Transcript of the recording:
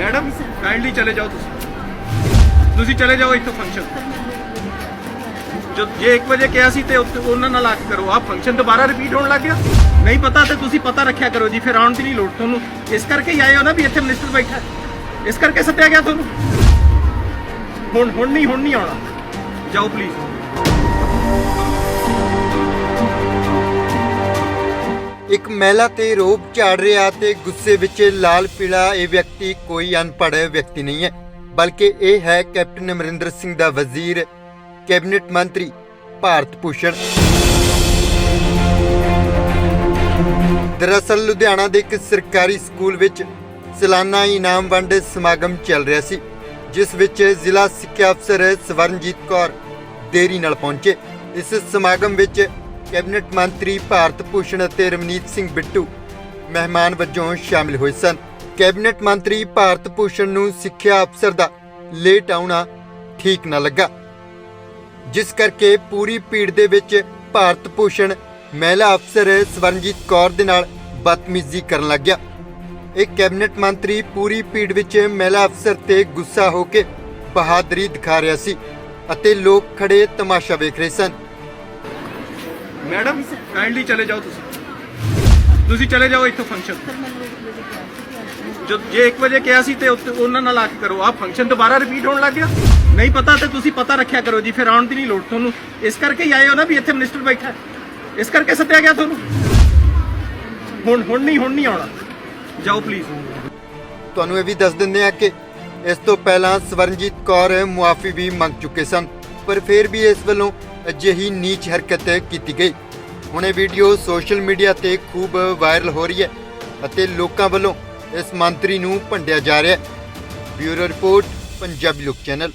Madam kindly ਚਲੇ ਜਾਓ ਤੁਸੀਂ। ਤੁਸੀਂ ਚਲੇ ਜਾਓ ਇੱਥੋਂ ਫੰਕਸ਼ਨ ਜੋ ਜੇ 1 ਵਜੇ ਕਿਹਾ ਸੀ ਤੇ ਉੱਥੇ ਉਹਨਾਂ ਨਾਲ ਆ ਕੇ ਕਰੋ। ਆਹ ਫੰਕਸ਼ਨ ਦੁਬਾਰਾ ਰਿਪੀਟ ਹੋਣ ਲੱਗ ਗਿਆ। ਨਹੀਂ ਪਤਾ ਤੇ ਤੁਸੀਂ ਪਤਾ ਰੱਖਿਆ ਕਰੋ ਜੀ, ਫਿਰ ਆਉਣ ਦੀ ਨਹੀਂ ਲੋੜ ਤੁਹਾਨੂੰ। ਇਸ ਕਰਕੇ ਹੀ ਆਏ ਹੋ ਨਾ ਵੀ ਇੱਥੇ ਮਿਨਿਸਟਰ ਬੈਠਾ ਇਸ ਕਰਕੇ ਸੱਦਿਆ ਗਿਆ ਤੁਹਾਨੂੰ। ਹੁਣ ਹੁਣ ਨਹੀਂ ਹੁਣ ਨਹੀਂ ਆਉਣਾ। ਜਾਓ ਪਲੀਜ਼ ਮਹਿਲਾ ਤੇ ਰੋਬ ਝਾੜ ਰਿਹਾ ਤੇ ਗੁੱਸੇ ਵਿੱਚ ਲਾਲ ਪੀਲਾ ਇਹ ਵਿਅਕਤੀ ਕੋਈ ਅਨਪੜ੍ਹ ਵਿਅਕਤੀ ਨਹੀਂ ਹੈ, ਬਲਕਿ ਇਹ ਹੈ ਕੈਪਟਨ ਅਮਰਿੰਦਰ ਸਿੰਘ ਦਾ ਵਜ਼ੀਰ, ਕੈਬਨਿਟ ਮੰਤਰੀ ਭਾਰਤ ਭੂਸ਼ਣ। ਦਰਅਸਲ ਲੁਧਿਆਣਾ ਦੇ ਇੱਕ ਸਰਕਾਰੀ ਸਕੂਲ ਵਿੱਚ ਸਾਲਾਨਾ ਇਨਾਮ ਵੰਡ ਸਮਾਗਮ ਚੱਲ ਰਿਹਾ ਸੀ, ਜਿਸ ਵਿੱਚ ਜ਼ਿਲ੍ਹਾ ਸਿੱਖਿਆ ਅਫਸਰ ਸਵਰਨਜੀਤ ਕੌਰ ਦੇਰੀ ਨਾਲ ਪਹੁੰਚੇ। ਇਸ ਸਮਾਗਮ ਵਿੱਚ ਕੈਬਨਿਟ ਮੰਤਰੀ ਭਾਰਤ ਭੂਸ਼ਣ ਅਤੇ ਰਮਨੀਤ ਸਿੰਘ ਬਿੱਟੂ ਮਹਿਮਾਨ ਵਜੋਂ ਸ਼ਾਮਿਲ ਹੋਏ ਸਨ। ਕੈਬਨਿਟ ਮੰਤਰੀ ਭਾਰਤ ਭੂਸ਼ਣ ਨੂੰ ਸਿੱਖਿਆ ਅਫਸਰ ਦਾ ਲੇਟ ਆਉਣਾ ਠੀਕ ਨਾ ਲੱਗਾ। ਜਿਸ ਕਰਕੇ ਪੂਰੀ ਭੀੜ ਦੇ ਵਿੱਚ ਭਾਰਤ ਭੂਸ਼ਣ ਮਹਿਲਾ ਅਫਸਰ ਸਵਰਨਜੀਤ ਕੌਰ ਦੇ ਨਾਲ ਬਦਤਮੀਜ਼ੀ ਕਰਨ ਲੱਗ ਗਿਆ। ਇਹ ਕੈਬਨਿਟ ਮੰਤਰੀ ਪੂਰੀ ਭੀੜ ਵਿੱਚ ਮਹਿਲਾ ਅਫਸਰ ਤੇ ਗੁੱਸਾ ਹੋ ਕੇ ਬਹਾਦਰੀ ਦਿਖਾ ਰਿਹਾ ਸੀ ਅਤੇ ਲੋਕ ਖੜੇ ਤਮਾਸ਼ਾ ਵੇਖ ਰਹੇ ਸਨ। ਮੈਡਮ ਕਾਈਂਡਲੀ ਚਲੇ ਜਾਓ ਤੁਸੀਂ। ਤੁਸੀਂ ਚਲੇ ਜਾਓ ਇੱਥੋਂ ਫੰਕਸ਼ਨ ਜੋ ਜੇ 1 ਵਜੇ ਕਿਹਾ ਸੀ ਤੇ ਉੱਥੇ ਉਹਨਾਂ ਨਾਲ ਆ ਕੇ ਕਰੋ। ਆਹ ਫੰਕਸ਼ਨ ਦੁਬਾਰਾ ਰਿਪੀਟ ਹੋਣ ਲੱਗ ਗਿਆ। ਨਹੀਂ ਪਤਾ ਤੇ ਤੁਸੀਂ ਪਤਾ ਰੱਖਿਆ ਕਰੋ ਜੀ ਫਿਰ ਆਉਣ ਦੀ ਨਹੀਂ ਲੋੜ ਤੁਹਾਨੂੰ। ਇਸ ਕਰਕੇ ਹੀ ਆਏ ਹੋ ਨਾ ਵੀ ਇੱਥੇ ਮਿਨਿਸਟਰ ਬੈਠਾ ਹੈ। ਇਸ ਕਰਕੇ ਸੱਦਿਆ ਗਿਆ ਤੁਹਾਨੂੰ। ਹੁਣ ਹੁਣ ਨਹੀਂ ਹੁਣ ਨਹੀਂ ਆਉਣਾ। ਜਾਓ ਪਲੀਜ਼ ਤੁਹਾਨੂੰ ਇਹ ਵੀ ਦੱਸ ਦਿੰਦੇ ਹਾਂ ਕਿ ਇਸ ਤੋਂ ਪਹਿਲਾਂ ਸਵਰਨਜੀਤ ਕੌਰ ਮੁਆਫੀ ਵੀ ਮੰਗ ਚੁੱਕੇ ਸਨ ਪਰ ਫਿਰ ਵੀ ਇਸ ਵੱਲੋਂ ਅਜਿਹੀ ਨੀਚ ਹਰਕਤ ਕੀਤੀ ਗਈ। ਹੁਣ ਇਹ ਵੀਡੀਓ ਸੋਸ਼ਲ ਮੀਡੀਆ ਤੇ ਖੂਬ ਵਾਇਰਲ ਹੋ ਰਹੀ ਹੈ ਅਤੇ ਲੋਕਾਂ ਵੱਲੋਂ ਇਸ ਮੰਤਰੀ ਨੂੰ ਭੰਡਿਆ ਜਾ ਰਿਹਾ ਹੈ। ਬਿਊਰੋ ਰਿਪੋਰਟ, ਪੰਜਾਬੀ ਲੋਕ ਚੈਨਲ।